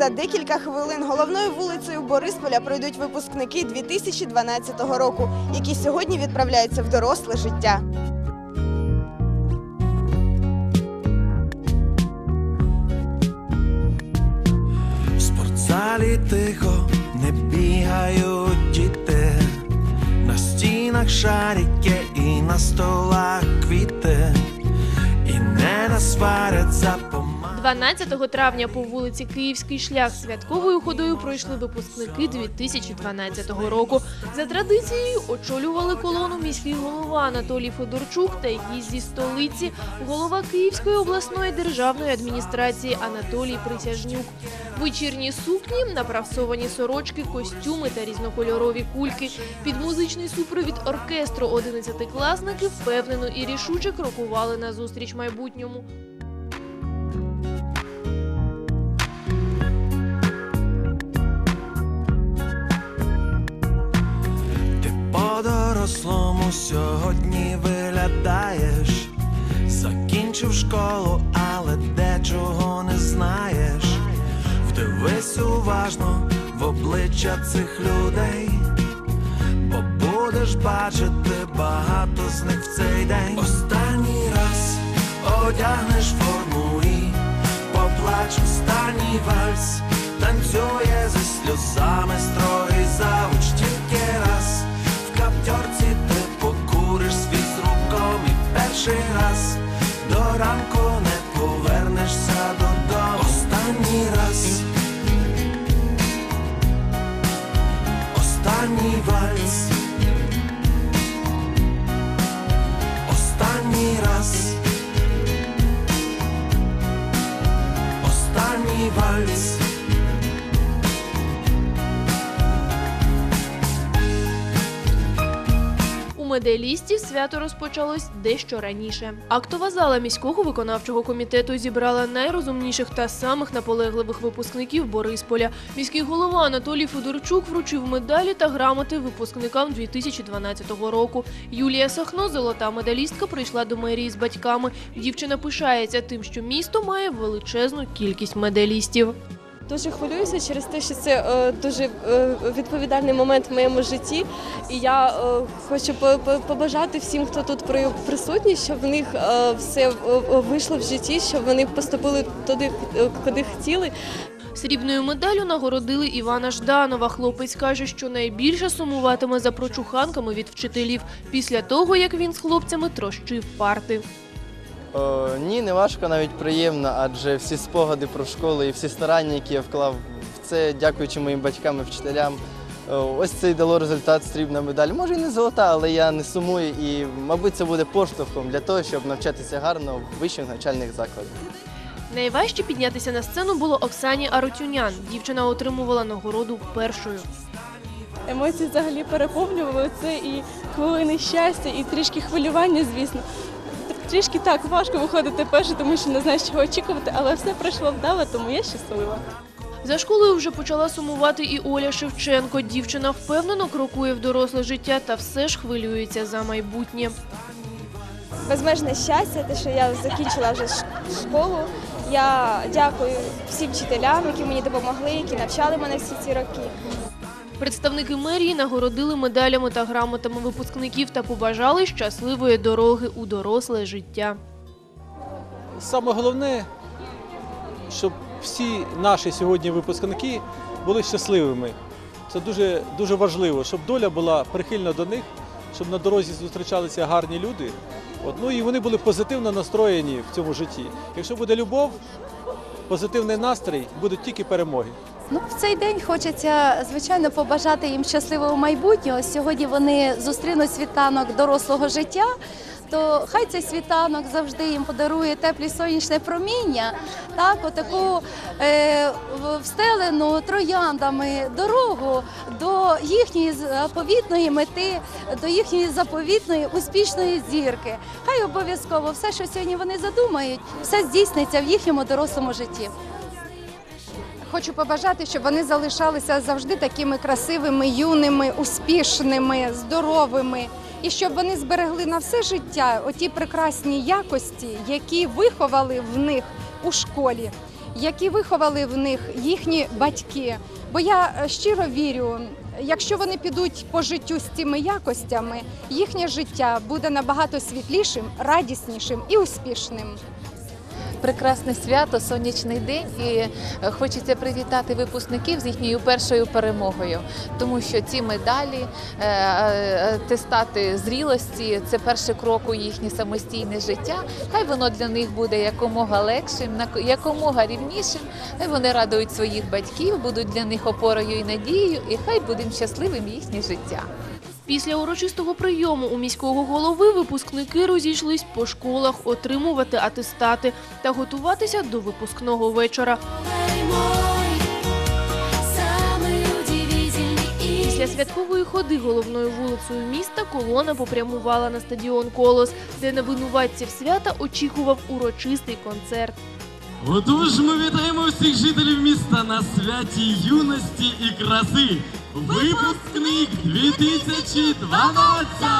За декілька хвилин головною вулицею Борисполя пройдуть випускники 2012 року, які сьогодні відправляються в доросле життя. В спортзалі тихо не бігають діти, на стінах шарики і на столах квіти, і не насварять за помаду. 12 травня по вулиці Київський шлях святковою ходою пройшли випускники 2012 року. За традицією очолювали колону міський голова Анатолій Федорчук та гість зі столиці, голова Київської обласної державної адміністрації Анатолій Присяжнюк. Вечірні сукні, напрасовані сорочки, костюми та різнокольорові кульки. Під музичний супровід оркестру 11-класники впевнено і рішуче крокували назустріч майбутньому. Сьогодні виглядаєш, закінчив школу, але дечого не знаєш. Вдивись уважно в обличчя цих людей, бо будеш бачити багато з них в цей день. Останній раз одягнеш форму і поплач останній вальс, танцює зі сльозами строгий медалістів свято розпочалось дещо раніше. Актова зала міського виконавчого комітету зібрала найрозумніших та самих наполегливих випускників Борисполя. Міський голова Анатолій Федорчук вручив медалі та грамоти випускникам 2012 року. Юлія Сахно, золота медалістка, прийшла до мерії з батьками. Дівчина пишається тим, що місто має величезну кількість медалістів. Дуже хвилююся через те, що це е, дуже е, відповідальний момент в моєму житті. І я е, хочу по- по- побажати всім, хто тут при- присутній, щоб в них е, все вийшло в житті, щоб вони поступили туди, куди хотіли. Срібною медаллю нагородили Івана Жданова. Хлопець каже, що найбільше сумуватиме за прочуханками від вчителів після того, як він з хлопцями трощив парти. О, ні, не важко, навіть приємно, адже всі спогади про школу і всі старання, які я вклав в це, дякуючи моїм батькам і вчителям. Ось це й дало результат срібна медаль. Може і не золота, але я не сумую і, мабуть, це буде поштовхом для того, щоб навчатися гарно в вищих навчальних закладах. Найважче піднятися на сцену було Оксані Арутюнян. Дівчина отримувала нагороду першою. Емоції взагалі переповнювали це і хвилини щастя, і трішки хвилювання, звісно. Трішки так важко виходити перше, тому що не знаєш, чого очікувати, але все пройшло вдало, тому я щаслива. За школою вже почала сумувати і Оля Шевченко. Дівчина впевнено крокує в доросле життя та все ж хвилюється за майбутнє. безмежне щастя, те, що я закінчила вже школу. Я дякую всім вчителям, які мені допомогли, які навчали мене всі ці роки. Представники мерії нагородили медалями та грамотами випускників та побажали щасливої дороги у доросле життя. Саме головне, щоб всі наші сьогодні випускники були щасливими. Це дуже, дуже важливо, щоб доля була прихильна до них, щоб на дорозі зустрічалися гарні люди. От, ну і вони були позитивно настроєні в цьому житті. Якщо буде любов, позитивний настрій, будуть тільки перемоги. Ну, в цей день хочеться, звичайно, побажати їм щасливого майбутнього. Сьогодні вони зустрінуть світанок дорослого життя. То хай цей світанок завжди їм подарує теплі сонячне проміння, так, отаку е, встелену трояндами дорогу до їхньої заповітної мети, до їхньої заповітної успішної зірки. Хай обов'язково все, що сьогодні вони задумають, все здійсниться в їхньому дорослому житті. Хочу побажати, щоб вони залишалися завжди такими красивими, юними, успішними, здоровими. І щоб вони зберегли на все життя оті прекрасні якості, які виховали в них у школі. які виховали в них їхні батьки. Бо я е, щиро вірю, якщо вони підуть по життю з цими якостями, їхнє життя буде набагато світлішим, радіснішим і успішним. Прекрасне свято, сонячний день, і е, хочеться привітати випускників з їхньою першою перемогою, тому що ці медалі, е, е, зрілості це перший крок у їхнє самостійне життя. Хай воно для них буде якомога легшим, якомога рівнішим. Хай вони радують своїх батьків, будуть для них опорою і надією, і хай буде щасливим їхнє життя. Після урочистого прийому у міського голови випускники розійшлись по школах отримувати атестати та готуватися до випускного вечора. Після святкової ходи головною вулицею міста колона попрямувала на стадіон Колос, де на винуватців свята очікував урочистий концерт. Отож, ми вітаємо всіх жителів міста на святі юності і краси. Випускник 2012!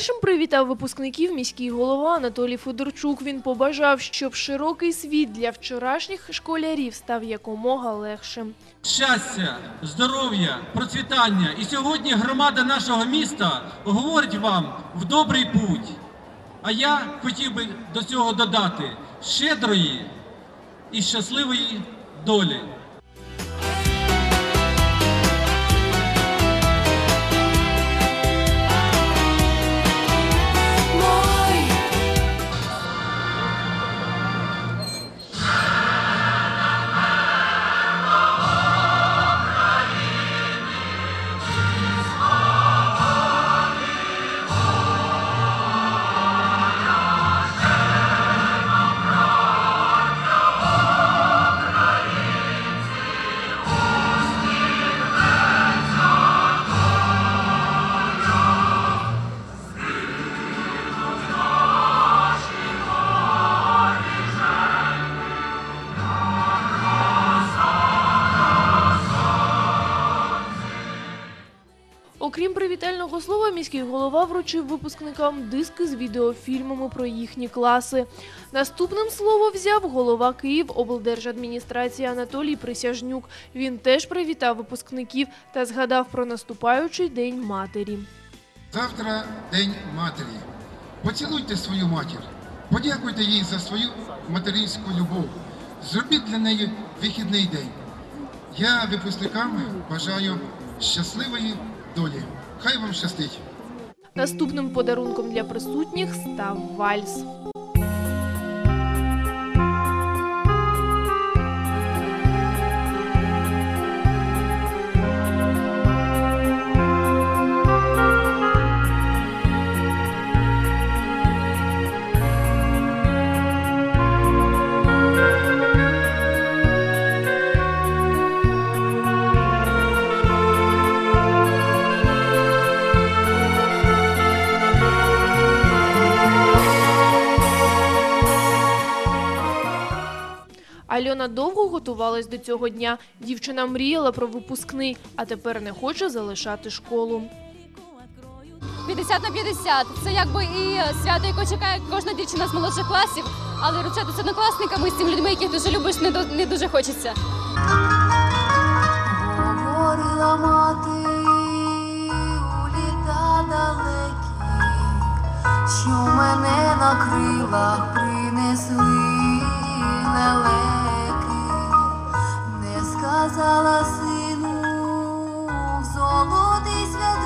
Першим привітав випускників міський голова Анатолій Федорчук. Він побажав, щоб широкий світ для вчорашніх школярів став якомога легшим. Щастя, здоров'я, процвітання. І сьогодні громада нашого міста говорить вам в добрий путь. А я хотів би до цього додати щедрої і щасливої долі. Слова, міський голова вручив випускникам диски з відеофільмами про їхні класи. Наступним слово взяв голова Київ облдержадміністрації Анатолій Присяжнюк. Він теж привітав випускників та згадав про наступаючий день матері. Завтра День матері. Поцілуйте свою матір, подякуйте їй за свою материнську любов. Зробіть для неї вихідний день. Я випускникам бажаю щасливої долі. Хай вам щастить! Наступним подарунком для присутніх став вальс. Альона довго готувалась до цього дня. Дівчина мріяла про випускний, а тепер не хоче залишати школу. 50 на 50. Це якби і свято, яке чекає кожна дівчина з молодших класів, але вручати з однокласниками з тими людьми, яких дуже любиш, не, дуже хочеться. Говорила мати у літа далекі, що мене на крилах принесли лелеки, не сказала сину в золотий святвечір,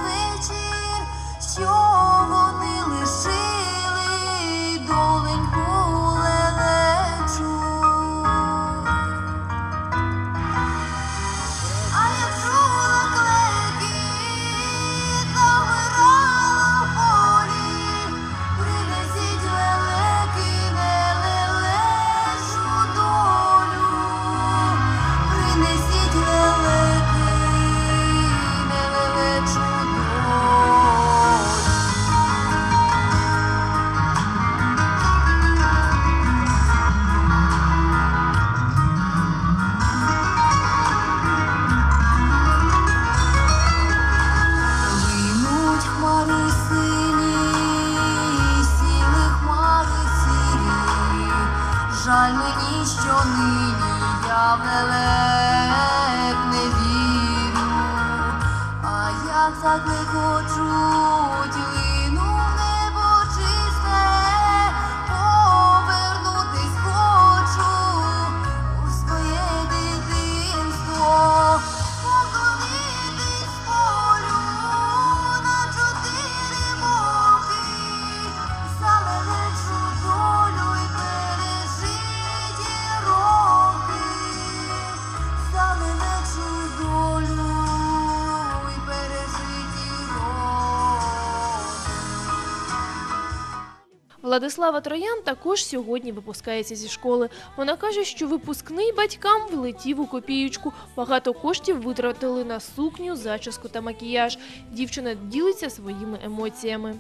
Владислава Троян також сьогодні випускається зі школи. Вона каже, що випускний батькам влетів у копіючку. Багато коштів витратили на сукню, зачіску та макіяж. Дівчина ділиться своїми емоціями.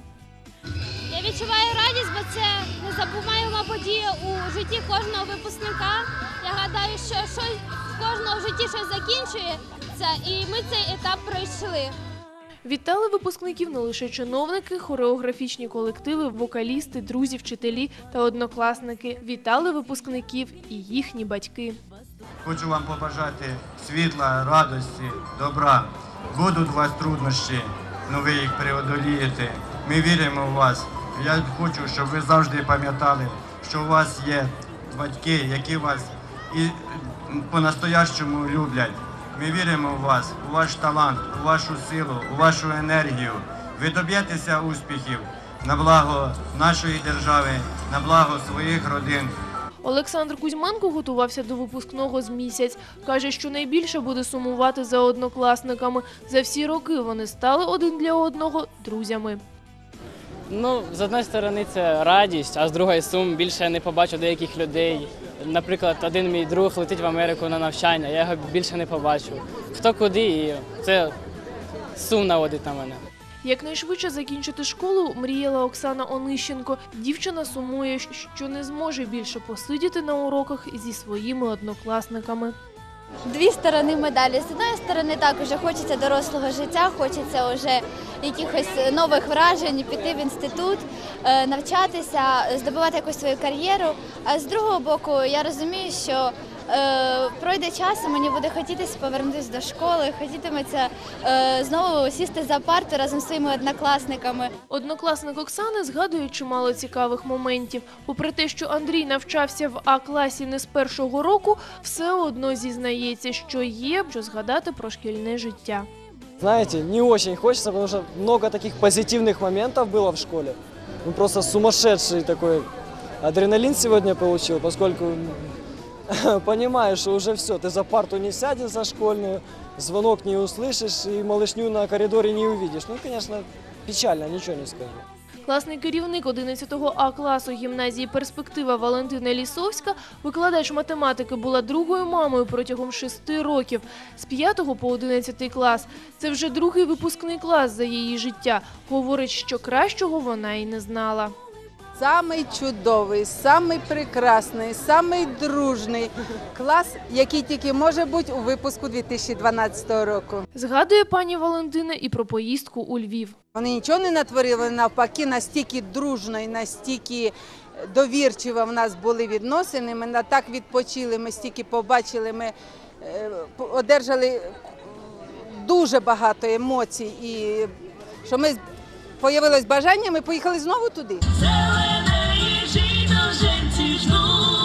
Я відчуваю радість, бо це незабуваема подія у житті кожного випускника. Я гадаю, що щось в кожного в житті щось закінчується, і ми цей етап пройшли. Вітали випускників не лише чиновники, хореографічні колективи, вокалісти, друзі, вчителі та однокласники. Вітали випускників і їхні батьки. Хочу вам побажати світла, радості, добра. Будуть у вас труднощі, але ви їх преодолієте. Ми віримо в вас. Я хочу, щоб ви завжди пам'ятали, що у вас є батьки, які вас і по-настоящому люблять. Ми віримо в вас, у ваш талант, у вашу силу, у вашу енергію. Ви доб'єтеся успіхів на благо нашої держави, на благо своїх родин. Олександр Кузьменко готувався до випускного з місяць. Каже, що найбільше буде сумувати за однокласниками. За всі роки вони стали один для одного друзями. Ну, з одної сторони, це радість, а з другої сум більше я не побачу деяких людей. Наприклад, один мій друг летить в Америку на навчання, я його більше не побачу. Хто куди, і це сум наводить на мене. Якнайшвидше закінчити школу мріяла Оксана Онищенко. Дівчина сумує, що не зможе більше посидіти на уроках зі своїми однокласниками. Дві сторони медалі. З однієї сторони, так уже хочеться дорослого життя, хочеться вже якихось нових вражень, піти в інститут, е, навчатися, здобувати якусь свою кар'єру. А з другого боку, я розумію, що пройде час, і мені буде хотітися повернутися до школи, хотітиметься е, знову сісти за парту разом з своїми однокласниками. Однокласник Оксани згадує чимало цікавих моментів. Попри те, що Андрій навчався в А-класі не з першого року, все одно зізнається, що є що згадати про шкільне життя. Знаете, не очень хочется, потому что много таких позитивных моментов было в школе. Ну, просто сумасшедший такой адреналин сегодня получил, поскольку понимаешь, что уже все, ты за парту не сядешь за школьную, звонок не услышишь и малышню на коридоре не увидишь. Ну, конечно, печально, ничего не скажу. Класний керівник 11 А класу гімназії Перспектива Валентина Лісовська, викладач математики, була другою мамою протягом шести років з 5 по 11 клас. Це вже другий випускний клас за її життя. Говорить, що кращого вона й не знала. Самий чудовий, самий прекрасний, самий дружний клас, який тільки може бути у випуску 2012 року. Згадує пані Валентина і про поїздку у Львів. Вони нічого не натворили, навпаки, настільки дружно і настільки довірчиво в нас були відносини. Ми так відпочили, ми стільки побачили, ми е, одержали дуже багато емоцій. І що ми появилось бажання, ми поїхали знову туди. Krishna.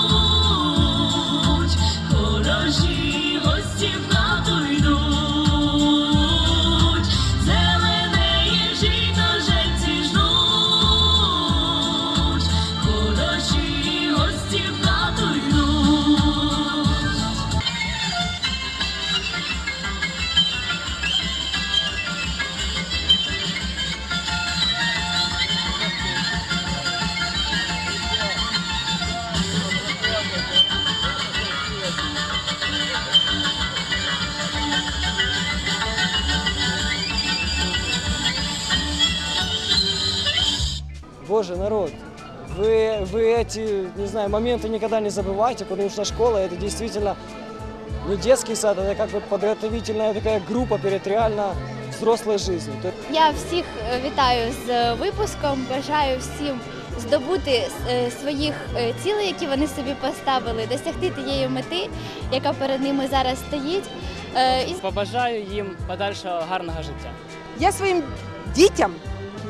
Боже, народ, вы, вы эти, не знаю, моменты никогда не забывайте, потому что школа это действительно не детский сад, это как бы подготовительная такая группа перед реально взрослой жизнью. То- Я всіх е, вітаю з випуском. Бажаю всім здобути е, своїх е, цілей, які вони собі поставили, досягти тієї мети, яка перед ними зараз стоїть. Е, І Побажаю їм подальшого гарного життя. Я своїм дітям,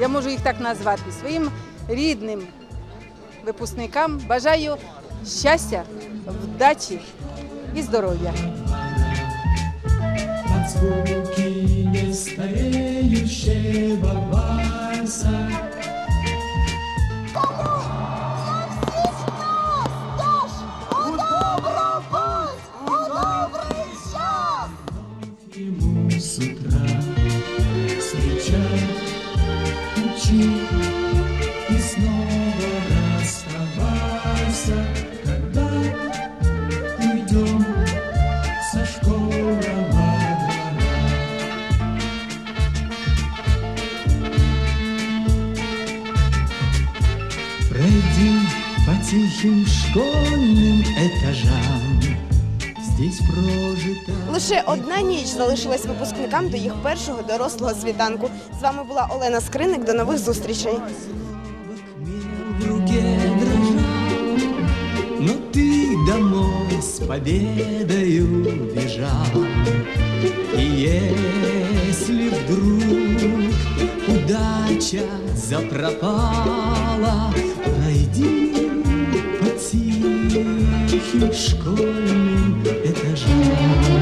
я можу їх так назвати, своїм рідним випускникам бажаю щастя, вдачі і здоров'я. Под не нестареющего вальса Лише одна ніч залишилась випускникам до їх першого дорослого світанку. З вами була Олена Скриник. До нових зустрічей. в руке дрожал, но ты домой с победою бежал. И если вдруг удача запропала, пройди по тихим школьным этажам.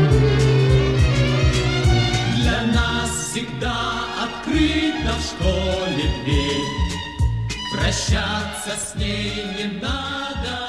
Открыта ли дверь. Прощаться с ней не надо.